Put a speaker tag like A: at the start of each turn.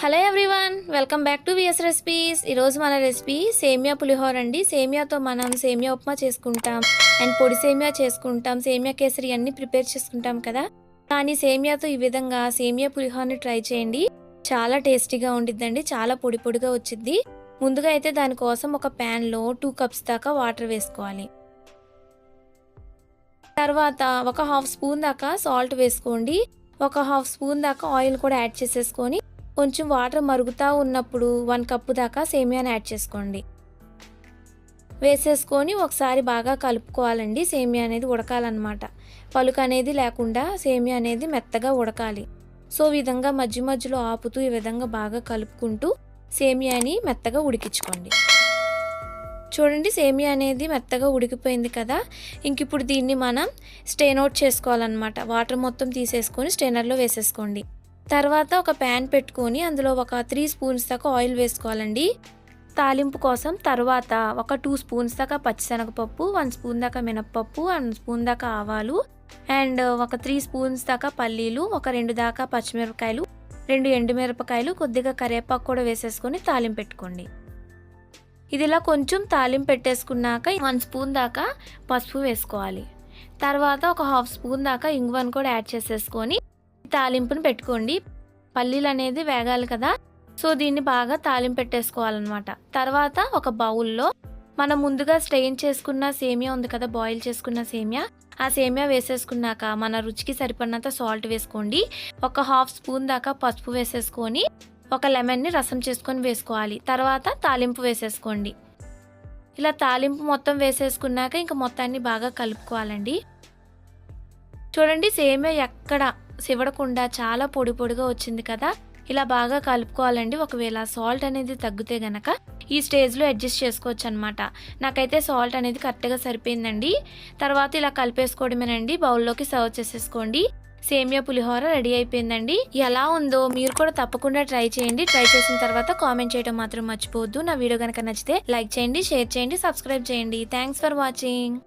A: Hello everyone welcome back to VS recipes ఈరోజు మన recipe సేమియా పులిహోర అండి. సేమియాతో మనం సేమియా ఉప్మా చేసుకుంటాం. అండ్ పొడి సేమియా చేసుకుంటాం. సేమియా కేసరి అన్ని ప్రిపేర్ చేసుకుంటాం కదా. కానీ సేమియాతో ఈ విధంగా సేమియా పులిహోరని ట్రై చేయండి. చాలా టేస్టీగా ఉండిద్దండి. చాలా పొడి పొడిగా వచ్చింది ముందుగా అయితే దానికోసం ఒక ప్యాన్లో టూ కప్స్ దాకా వాటర్ వేసుకోవాలి. తర్వాత ఒక హాఫ్ స్పూన్ దాకా సాల్ట్ వేసుకోండి. ఒక హాఫ్ స్పూన్ దాకా ఆయిల్ కూడా యాడ్ చేసేసుకొని కొంచెం వాటర్ మరుగుతూ ఉన్నప్పుడు వన్ కప్పు దాకా సేమియాని యాడ్ చేసుకోండి. వేసేసుకొని ఒకసారి బాగా కలుపుకోవాలండి. సేమియా అనేది ఉడకాలన్నమాట. పలుకు అనేది లేకుండా సేమియా అనేది మెత్తగా ఉడకాలి. సో విధంగా మధ్య మధ్యలో ఆపుతూ ఈ విధంగా బాగా కలుపుకుంటూ సేమియాని మెత్తగా ఉడికించుకోండి. చూడండి సేమియా అనేది మెత్తగా ఉడికిపోయింది కదా. ఇంక ఇప్పుడు దీన్ని మనం స్టెయిన్ అవుట్ చేసుకోవాలన్నమాట. వాటర్ మొత్తం తీసేసుకొని స్టెయినర్లో వేసేసుకోండి. తర్వాత ఒక ప్యాన్ పెట్టుకొని అందులో ఒక త్రీ స్పూన్స్ దాకా ఆయిల్ వేసుకోవాలండి. తాలింపు కోసం తర్వాత ఒక టూ స్పూన్స్ దాకా పచ్చిశనగపప్పు వన్ స్పూన్ దాకా మినప్పప్పు వన్ స్పూన్ దాకా ఆవాలు అండ్ ఒక త్రీ స్పూన్స్ దాకా పల్లీలు ఒక రెండు దాకా పచ్చిమిరపకాయలు రెండు ఎండుమిరపకాయలు కొద్దిగా కరివేపాకు కూడా వేసేసుకొని తాలింపు పెట్టుకోండి. ఇది ఇలా కొంచెం తాలింపు పెట్టేసుకున్నాక వన్ స్పూన్ దాకా పసుపు వేసుకోవాలి. తర్వాత ఒక హాఫ్ స్పూన్ దాకా ఇంగువన్ కూడా యాడ్ చేసేసుకొని తాలింపుని పెట్టుకోండి. పల్లీలు అనేది వేగాలి కదా. సో దీన్ని బాగా తాలింపు పెట్టేసుకోవాలన్నమాట. తర్వాత ఒక బౌల్లో మనం ముందుగా స్ట్రెయిన్ చేసుకున్న సేమియా ఉంది కదా బాయిల్ చేసుకున్న సేమియా. ఆ సేమియా వేసేసుకున్నాక మన రుచికి సరిపడినంత సాల్ట్ వేసుకోండి. ఒక హాఫ్ స్పూన్ దాకా పసుపు వేసేసుకొని ఒక లెమన్ని రసం చేసుకొని వేసుకోవాలి. తర్వాత తాలింపు వేసేసుకోండి. ఇలా తాలింపు మొత్తం వేసేసుకున్నాక ఇంకా మొత్తాన్ని బాగా కలుపుకోవాలండి. చూడండి సేమియా ఎక్కడ సివడకుండా చాలా పొడి పొడిగా వచ్చింది కదా ఇలా బాగా కలుపుకోవాలండి. ఒకవేళ సాల్ట్ అనేది తగ్గితే గనక ఈ స్టేజ్లో అడ్జస్ట్ చేసుకోవచ్చు అనమాట నాకైతే సాల్ట్ అనేది కరెక్ట్గా సరిపోయిందండి. తర్వాత ఇలా కలిపేసుకోవడమేనండి. బౌల్లోకి సర్వ్ చేసేసుకోండి. సేమియా పులిహోర రెడీ అయిపోయిందండి. ఎలా ఉందో మీరు కూడా తప్పకుండా ట్రై చేయండి. ట్రై చేసిన తర్వాత కామెంట్ చేయడం మాత్రం మర్చిపోవద్దు. నా వీడియో కనుక నచ్చితే లైక్ చేయండి షేర్ చేయండి సబ్స్క్రైబ్ చేయండి. Thanks for watching.